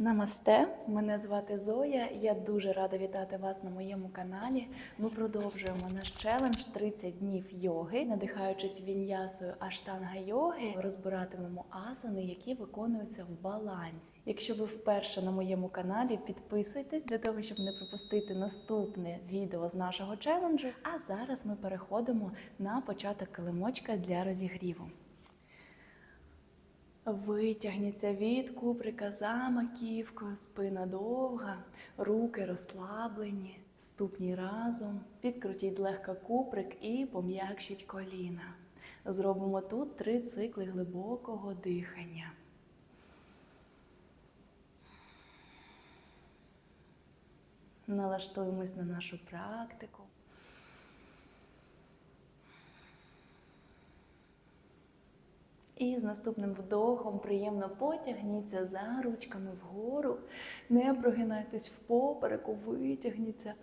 Намасте, мене звати Зоя. Я дуже рада вітати вас на моєму каналі. Ми продовжуємо наш челендж 30 днів йоги, надихаючись віньясою аштанга йоги, розбиратимемо асани, які виконуються в балансі. Якщо ви вперше на моєму каналі, підписуйтесь для того, щоб не пропустити наступне відео з нашого челенджу. А зараз ми переходимо на початок килимочка для розігріву. Витягніться від куприка за маківкою, спина довга, руки розслаблені, ступні разом. Підкрутіть злегка куприк і пом'якшіть коліна. Зробимо тут три цикли глибокого дихання. Налаштуємось на нашу практику. І з наступним вдохом приємно потягніться за ручками вгору. Не прогинайтесь в попереку, витягніться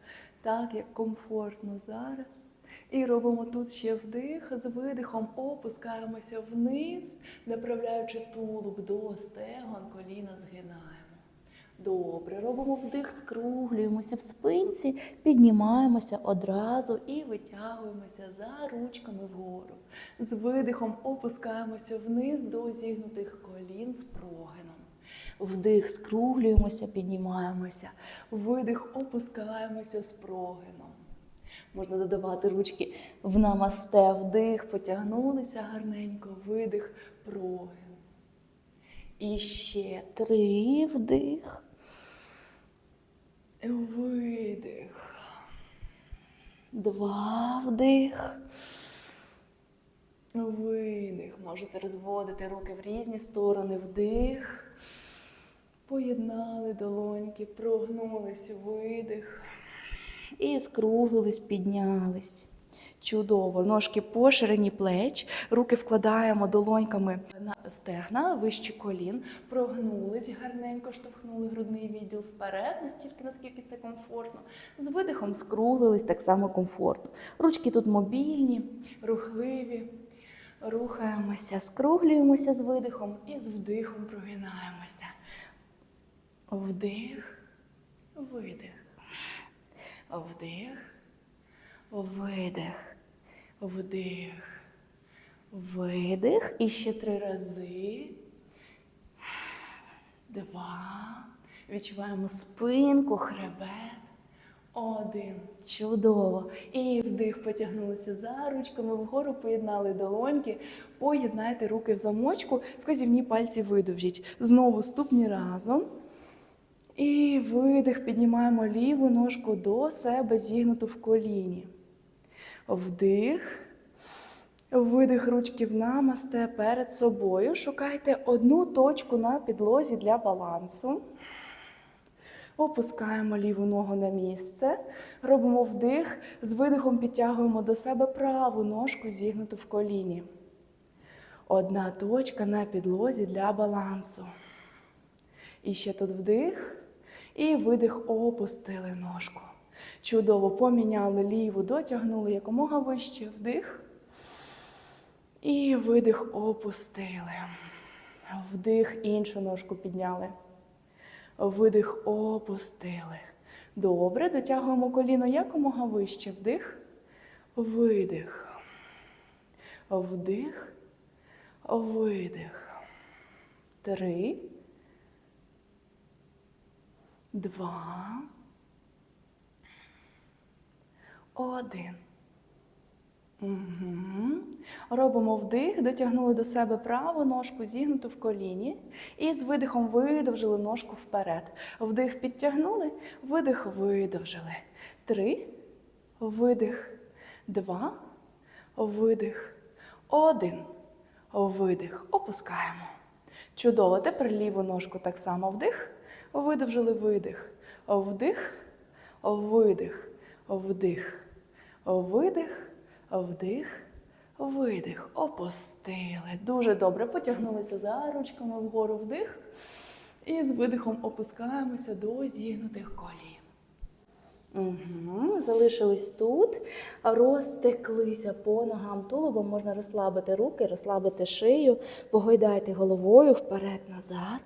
так, як комфортно зараз. І робимо тут ще вдих. З видихом опускаємося вниз, направляючи тулуб до стегон, коліна згинаємо. Добре, робимо вдих, скруглюємося в спинці, піднімаємося одразу і витягуємося за ручками вгору. З видихом опускаємося вниз до зігнутих колін з прогином. Вдих, скруглюємося, піднімаємося. Видих, опускаємося з прогином. Можна додавати ручки в намасте, вдих, потягнулися гарненько, видих, прогин. І ще три вдих. Видих. Два вдих. Видих. Можете розводити руки в різні сторони. Вдих. Поєднали долоньки, прогнулись, видих. І скруглились, піднялись. Чудово. Ножки поширені плеч, руки вкладаємо долоньками на стегна, вище колін, прогнулись гарненько, штовхнули грудний відділ вперед, настільки, наскільки це комфортно. З видихом скруглились так само комфортно. Ручки тут мобільні, рухливі. Рухаємося, скруглюємося з видихом і з вдихом прогинаємося. Вдих, видих. Вдих, видих, вдих, видих. І ще три рази. Два. Відчуваємо спинку, хребет. Один. Чудово. І вдих потягнулися за ручками вгору, поєднали долоньки, поєднайте руки в замочку, вказівні пальці видовжіть. Знову ступні разом. І видих, піднімаємо ліву ножку до себе, зігнуту в коліні. Вдих. Видих ручки в намасте перед собою. Шукайте одну точку на підлозі для балансу. Опускаємо ліву ногу на місце. Робимо вдих. З видихом підтягуємо до себе праву ножку, зігнуту в коліні. Одна точка на підлозі для балансу. І ще тут вдих. І видих опустили ножку. Чудово поміняли ліву, дотягнули якомога вище вдих. І видих опустили. Вдих, іншу ножку підняли. Видих опустили. Добре, дотягуємо коліно якомога вище. Вдих, видих. Вдих, видих. Три. Два. Один. Угу. Робимо вдих, дотягнули до себе праву ножку, зігнуту в коліні. І з видихом видовжили ножку вперед. Вдих підтягнули, видих видовжили. Три. Видих. Два. Видих. Один. Видих. Опускаємо. Чудово. Тепер ліву ножку так само вдих. Видовжили видих. Вдих. Видих. Вдих. Видих. Вдих, видих, опустили. Дуже добре. Потягнулися за ручками вгору вдих. І з видихом опускаємося до зігнутих колін. Угу. Залишились тут, розтеклися по ногам тулубом. Можна розслабити руки, розслабити шию, погойдайте головою вперед-назад.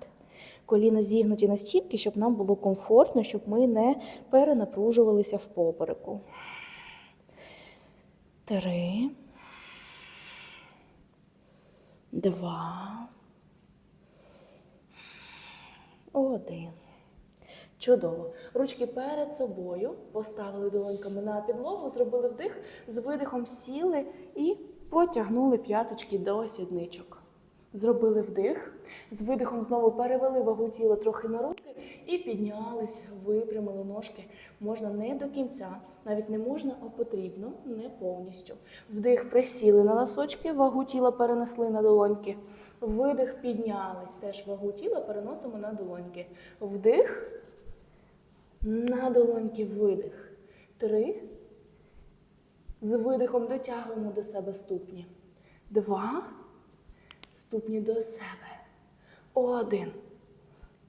коліна зігнуті настільки, щоб нам було комфортно, щоб ми не перенапружувалися в попереку. Три. Два. Один. Чудово. Ручки перед собою поставили долоньками на підлогу, зробили вдих, з видихом сіли і потягнули п'яточки до сідничок. Зробили вдих, з видихом знову перевели вагу тіла трохи на руки і піднялись, випрямили ножки. Можна не до кінця, навіть не можна, а потрібно, не повністю. Вдих, присіли на носочки, вагу тіла перенесли на долоньки. Видих, піднялись, теж вагу тіла переносимо на долоньки. Вдих. На долоньки видих. Три. З видихом дотягуємо до себе ступні. Два. Ступні до себе. Один.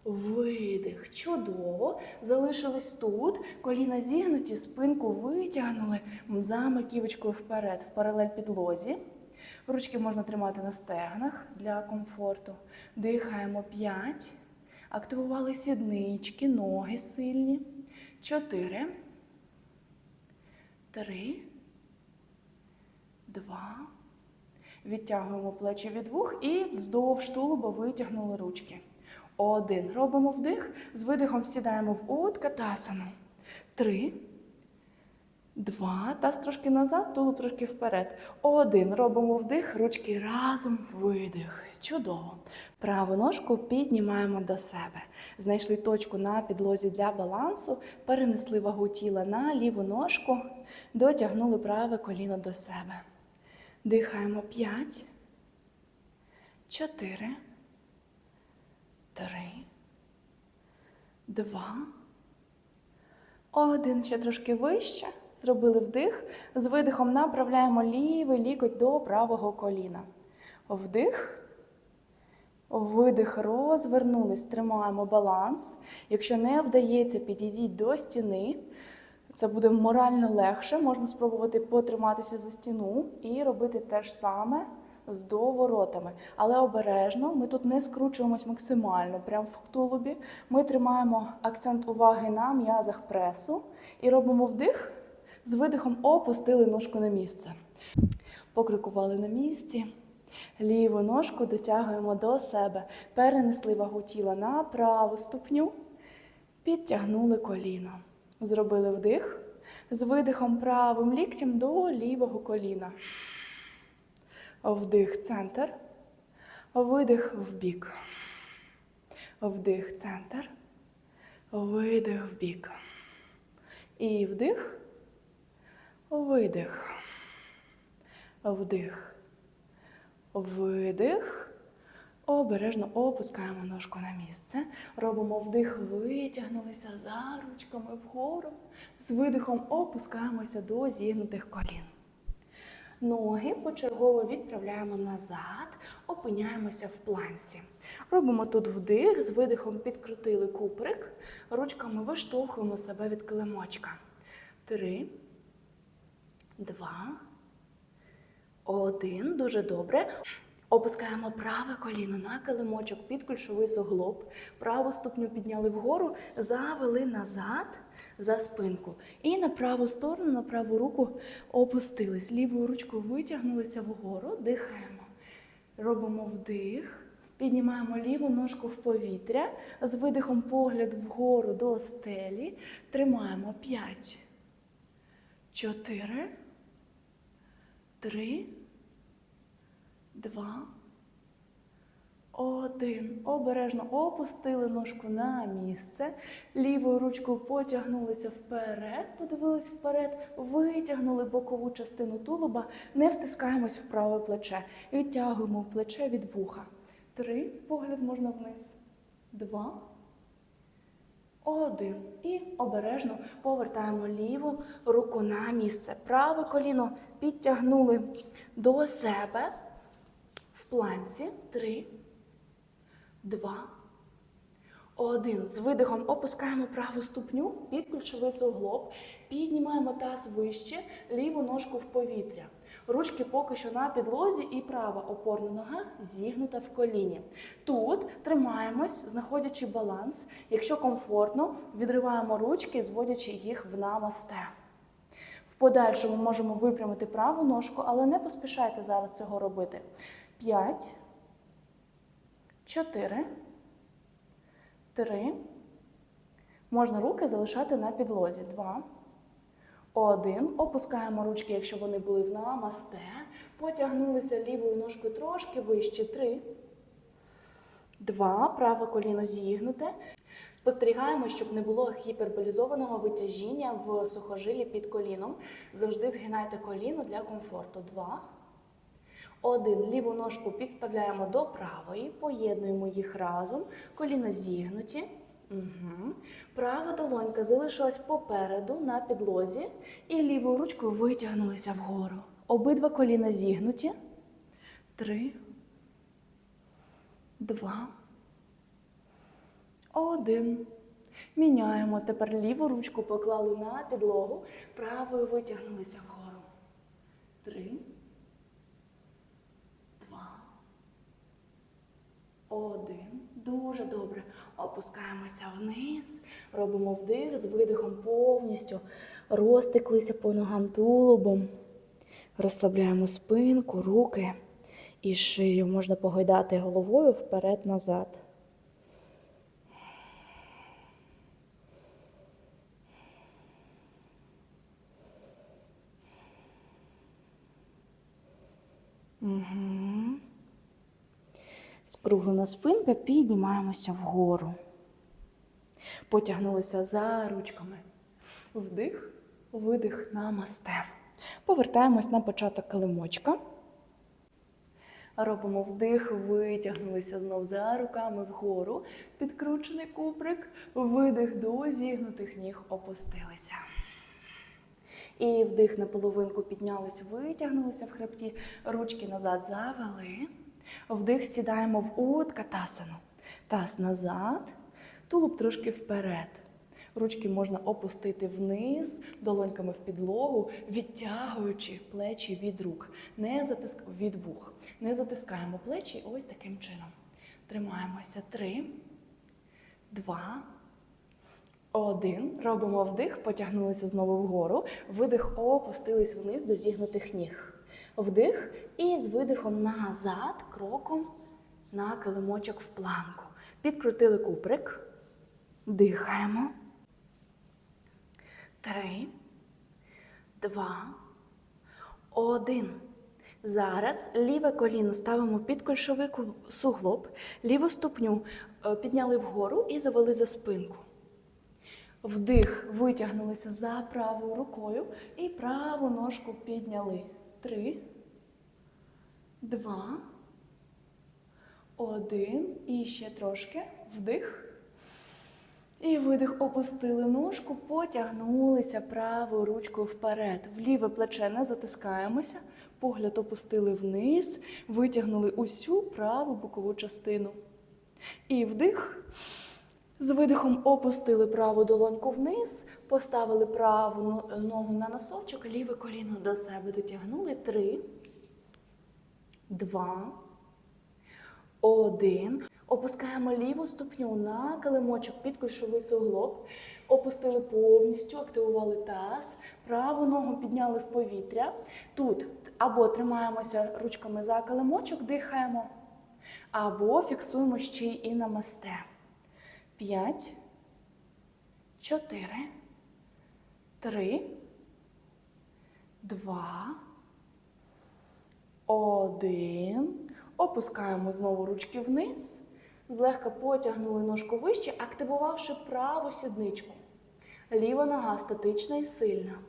Видих. Чудово. Залишились тут. Коліна зігнуті, спинку витягнули за маківочкою вперед, в паралель підлозі. Ручки можна тримати на стегнах для комфорту. Дихаємо 5. Активували сіднички, ноги сильні. Чотири. Три. Два. Відтягуємо плечі від вух і вздовж тулуба витягнули ручки. Один. Робимо вдих. З видихом сідаємо в уткатасану. Три. Два. Таз трошки назад, тулуб трошки вперед. Один. Робимо вдих, ручки разом, видих. Чудово. Праву ножку піднімаємо до себе. Знайшли точку на підлозі для балансу, перенесли вагу тіла на ліву ножку, дотягнули праве коліно до себе. Дихаємо 5, 4, 3, 2, 1. Ще трошки вище. Зробили вдих. З видихом направляємо лівий лікоть до правого коліна. Вдих. Видих, розвернулись, тримаємо баланс. Якщо не вдається, підійдіть до стіни. Це буде морально легше. Можна спробувати потриматися за стіну і робити те ж саме з доворотами. Але обережно, ми тут не скручуємось максимально, прямо в тулубі. Ми тримаємо акцент уваги на м'язах пресу і робимо вдих. З видихом опустили ножку на місце. Покрикували на місці. Ліву ножку дотягуємо до себе. Перенесли вагу тіла на праву ступню. Підтягнули коліно. Зробили вдих. З видихом правим ліктем до лівого коліна. Вдих центр. Видих вбік. Вдих центр. Видих вбік. І вдих. Видих. Вдих. Видих. Обережно опускаємо ножку на місце. Робимо вдих, витягнулися за ручками вгору. З видихом опускаємося до зігнутих колін. Ноги почергово відправляємо назад, опиняємося в планці. Робимо тут вдих, з видихом підкрутили куприк, ручками виштовхуємо себе від килимочка. Три, два, один. Дуже добре. Опускаємо праве коліно на килимочок під ключовий суглоб. Праву ступню підняли вгору, завели назад за спинку. І на праву сторону, на праву руку опустились. Лівою ручкою витягнулися вгору, дихаємо. Робимо вдих. Піднімаємо ліву ножку в повітря. З видихом погляд вгору до стелі. Тримаємо 5, 4, 3, Два. Один. Обережно опустили ножку на місце. Лівою ручкою потягнулися вперед, подивились вперед, витягнули бокову частину тулуба, не втискаємось в праве плече. Відтягуємо плече від вуха. Три. Погляд можна вниз. Два. Один. І обережно повертаємо ліву руку на місце. Праве коліно підтягнули до себе. В планці три, два, один. З видихом опускаємо праву ступню під ключовий суглоб, піднімаємо таз вище, ліву ножку в повітря. Ручки поки що на підлозі і права опорна нога зігнута в коліні. Тут тримаємось, знаходячи баланс. Якщо комфортно, відриваємо ручки, зводячи їх в намасте. В подальшому можемо випрямити праву ножку, але не поспішайте зараз цього робити. 5, 4, 3. Можна руки залишати на підлозі. 2, 1. Опускаємо ручки, якщо вони були в намасте. Потягнулися лівою ножкою трошки вище. 3, 2. Праве коліно зігнуте. Спостерігаємо, щоб не було гіперболізованого витяжіння в сухожилі під коліном. Завжди згинайте коліно для комфорту. Два. Один. Ліву ножку підставляємо до правої, поєднуємо їх разом. Коліна зігнуті. Угу. Права долонька залишилась попереду на підлозі. І лівою ручкою витягнулися вгору. Обидва коліна зігнуті. Три. Два. Один. Міняємо. Тепер ліву ручку поклали на підлогу, правою витягнулися вгору. Три. Два. Один. Дуже добре. Опускаємося вниз. Робимо вдих з видихом повністю. Розтеклися по ногам тулубом. Розслабляємо спинку, руки і шию. Можна погойдати головою вперед-назад. Скруглена спинка, піднімаємося вгору. Потягнулися за ручками. Вдих, видих, намасте. Повертаємось на початок килимочка. Робимо вдих, витягнулися знов за руками вгору. Підкручений куприк, видих до зігнутих ніг опустилися. І вдих на половинку піднялись, витягнулися в хребті, ручки назад завели. Вдих сідаємо в уткатасану. Таз назад, тулуб трошки вперед. Ручки можна опустити вниз, долоньками в підлогу, відтягуючи плечі від рук, не затиск... від вух. Не затискаємо плечі ось таким чином. Тримаємося. Три, два, один. Робимо вдих, потягнулися знову вгору. Видих, опустились вниз до зігнутих ніг. Вдих і з видихом назад, кроком на килимочок в планку. Підкрутили куприк. Дихаємо. Три, два, один. Зараз ліве коліно ставимо під кольшовику суглоб, ліву ступню е, підняли вгору і завели за спинку. Вдих, витягнулися за правою рукою і праву ножку підняли. Три, два, один. І ще трошки. Вдих. І видих, опустили ножку, потягнулися правою ручкою вперед. В ліве плече не затискаємося, погляд опустили вниз, витягнули усю праву бокову частину. І вдих. З видихом опустили праву долоньку вниз, поставили праву ногу на носочок, ліве коліно до себе дотягнули. Три, два, один. Опускаємо ліву ступню на килимочок під кульшовий суглоб. Опустили повністю, активували таз. Праву ногу підняли в повітря. Тут або тримаємося ручками за килимочок, дихаємо, або фіксуємо ще й і намасте. П'ять, чотири, три, два, один. Опускаємо знову ручки вниз. Злегка потягнули ножку вище, активувавши праву сідничку. Ліва нога статична і сильна.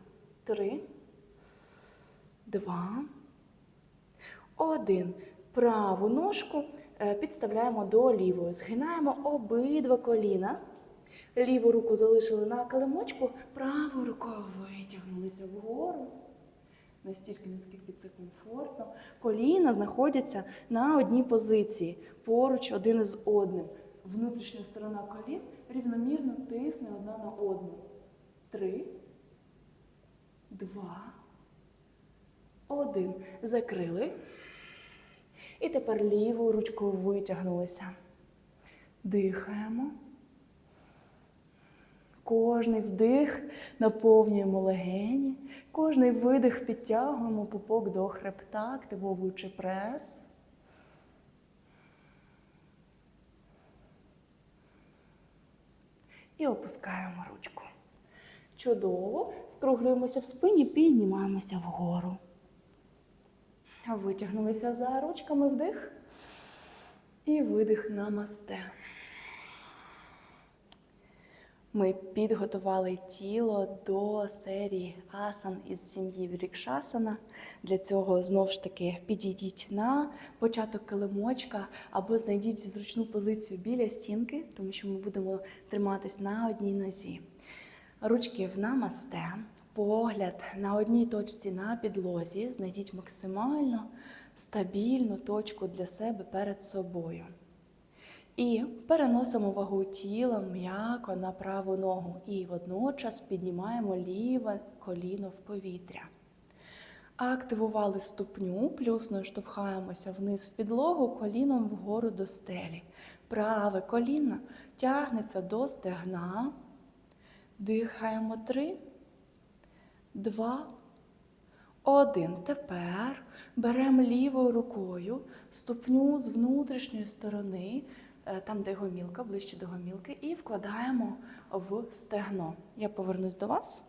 Три, два, один. Праву ножку підставляємо до лівої. Згинаємо обидва коліна. Ліву руку залишили на килимочку, правою рукою витягнулися вгору. Настільки, наскільки це комфортно. Коліна знаходяться на одній позиції, поруч один із одним. Внутрішня сторона колін рівномірно тисне одна на одну. Три, два, Один. Закрили. І тепер лівою ручкою витягнулися. Дихаємо. Кожний вдих наповнюємо легені, кожний видих підтягуємо пупок до хребта, активовуючи прес. І опускаємо ручку. Чудово. Скруглюємося в спині, піднімаємося вгору. Витягнулися за ручками вдих. І видих намасте. Ми підготували тіло до серії асан із сім'ї Вірікшасана. Для цього знову ж таки підійдіть на початок килимочка або знайдіть зручну позицію біля стінки, тому що ми будемо триматись на одній нозі. Ручки в намасте, погляд на одній точці на підлозі. Знайдіть максимально стабільну точку для себе перед собою. І переносимо вагу тіла м'яко на праву ногу. І водночас піднімаємо ліве коліно в повітря. Активували ступню, плюсною штовхаємося вниз в підлогу, коліном вгору до стелі. Праве коліно тягнеться до стегна. Дихаємо три, два, один. Тепер беремо лівою рукою ступню з внутрішньої сторони, е, там, де гомілка, ближче до гомілки, і вкладаємо в стегно. Я повернусь до вас.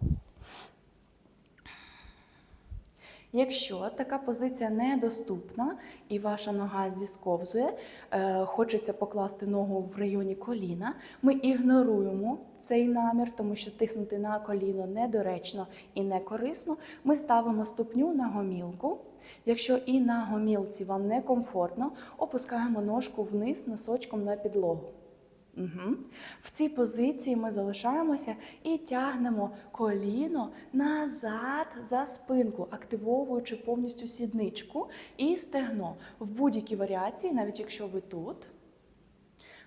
Якщо така позиція недоступна і ваша нога зісковзує, е, хочеться покласти ногу в районі коліна, ми ігноруємо цей намір, тому що тиснути на коліно недоречно і не корисно. Ми ставимо ступню на гомілку. Якщо і на гомілці вам некомфортно, опускаємо ножку вниз носочком на підлогу. Угу. В цій позиції ми залишаємося і тягнемо коліно назад за спинку, активовуючи повністю сідничку і стегно. В будь-якій варіації, навіть якщо ви тут,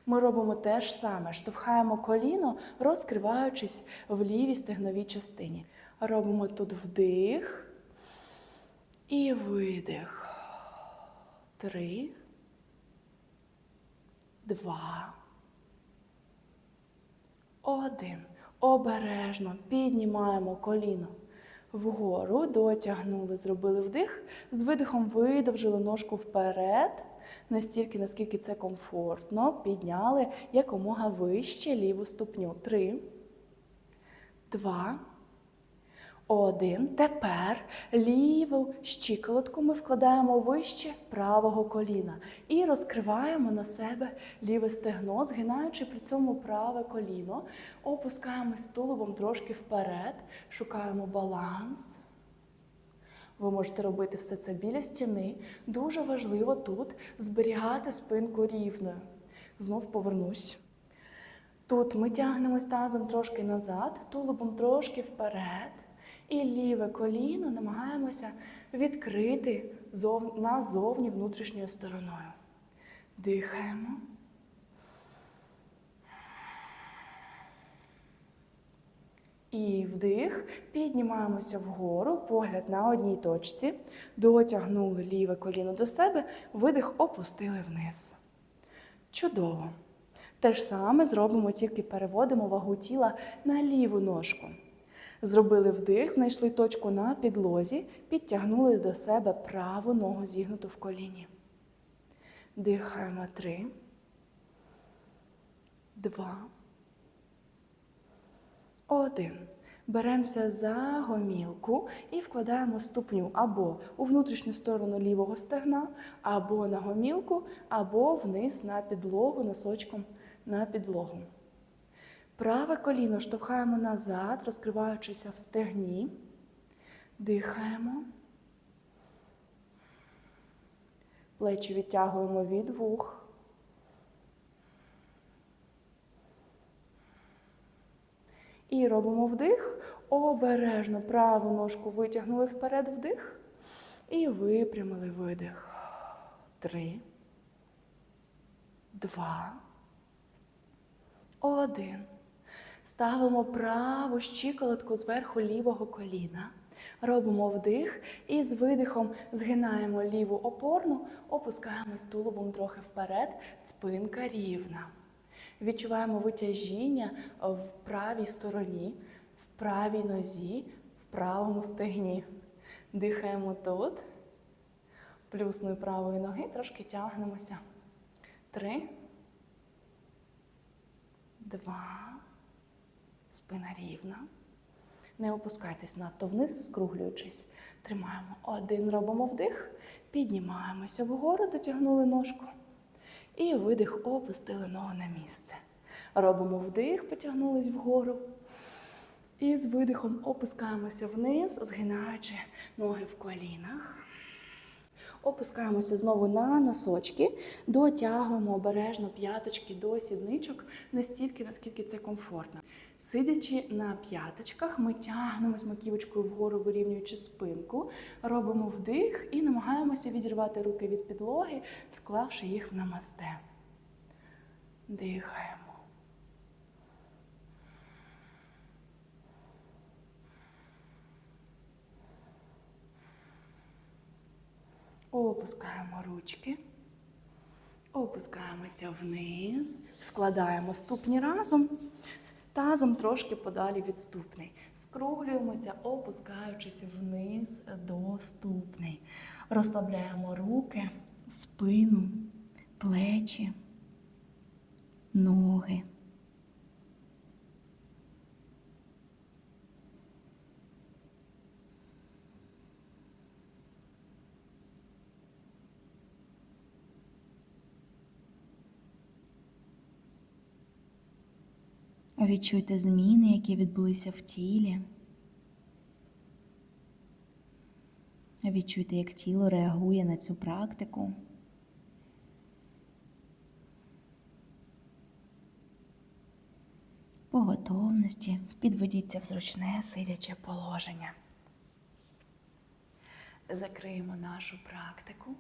ми робимо те ж саме: штовхаємо коліно, розкриваючись в лівій стегновій частині. Робимо тут вдих і видих. Три, два. Один. Обережно піднімаємо коліно вгору, дотягнули, зробили вдих. З видихом видовжили ножку вперед, настільки, наскільки це комфортно. Підняли якомога вище ліву ступню. Три, два, один. Тепер ліву щиколотку ми вкладаємо вище правого коліна і розкриваємо на себе ліве стегно, згинаючи при цьому праве коліно. Опускаємось тулубом трошки вперед, шукаємо баланс. Ви можете робити все це біля стіни. Дуже важливо тут зберігати спинку рівною. Знов повернусь. Тут ми тягнемось тазом трошки назад, тулубом трошки вперед. І ліве коліно намагаємося відкрити назовні внутрішньою стороною. Дихаємо. І вдих, піднімаємося вгору, погляд на одній точці, дотягнули ліве коліно до себе, видих опустили вниз. Чудово. Те ж саме зробимо, тільки переводимо вагу тіла на ліву ножку. Зробили вдих, знайшли точку на підлозі, підтягнули до себе праву ногу зігнуту в коліні. Дихаємо три, два, один. Беремося за гомілку і вкладаємо ступню або у внутрішню сторону лівого стегна, або на гомілку, або вниз на підлогу, носочком на підлогу. Праве коліно штовхаємо назад, розкриваючися в стегні. Дихаємо. Плечі відтягуємо від вух. І робимо вдих. Обережно праву ножку витягнули вперед вдих. І випрямили видих. Три. Два. Один. Ставимо праву щиколотку зверху лівого коліна. Робимо вдих і з видихом згинаємо ліву опорну, опускаємось тулубом трохи вперед, спинка рівна. Відчуваємо витяжіння в правій стороні, в правій нозі, в правому стегні. Дихаємо тут. Плюсною правої ноги трошки тягнемося. Три. Два. Спина рівна. Не опускайтесь надто вниз, скруглюючись. Тримаємо. Один робимо вдих, піднімаємося вгору, дотягнули ножку. І видих, опустили ногу на місце. Робимо вдих, потягнулись вгору. І з видихом опускаємося вниз, згинаючи ноги в колінах. Опускаємося знову на носочки, дотягуємо обережно п'яточки до сідничок настільки, наскільки це комфортно. Сидячи на п'яточках, ми тягнемось маківочкою вгору, вирівнюючи спинку, робимо вдих і намагаємося відірвати руки від підлоги, склавши їх в намасте. Дихаємо. Опускаємо ручки. Опускаємося вниз, складаємо ступні разом, тазом трошки подалі від ступней. Скруглюємося, опускаючись вниз до ступней. Розслабляємо руки, спину, плечі, ноги. Відчуйте зміни, які відбулися в тілі. Відчуйте, як тіло реагує на цю практику. По готовності підведіться в зручне сидяче положення. Закриємо нашу практику.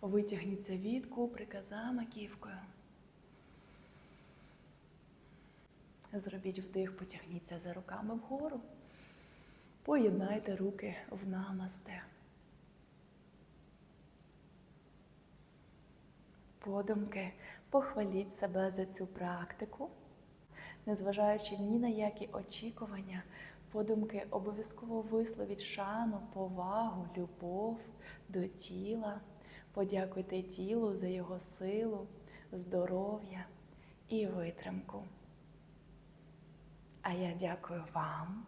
Витягніться від куприка за маківкою. Зробіть вдих, потягніться за руками вгору. Поєднайте руки в намасте. Подумки, похваліть себе за цю практику. Незважаючи ні на які очікування, подумки обов'язково висловіть шану, повагу, любов до тіла. Подякуйте тілу за його силу, здоров'я і витримку. А я дякую вам.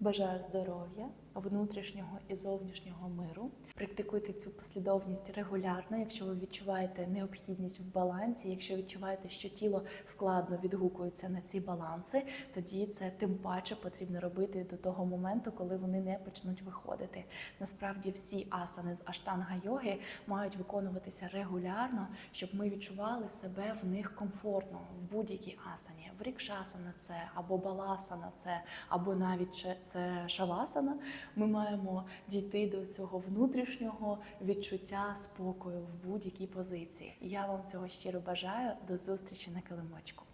Бажаю здоров'я, внутрішнього і зовнішнього миру. Практикуйте цю послідовність регулярно, якщо ви відчуваєте необхідність в балансі, якщо відчуваєте, що тіло складно відгукується на ці баланси, тоді це тим паче потрібно робити до того моменту, коли вони не почнуть виходити. Насправді всі асани з аштанга йоги мають виконуватися регулярно, щоб ми відчували себе в них комфортно в будь-якій асані. В рікшасана це або баласана це, або навіть це шавасана. Ми маємо дійти до цього внутрішнього відчуття спокою в будь-якій позиції. Я вам цього щиро бажаю. До зустрічі на килимочку.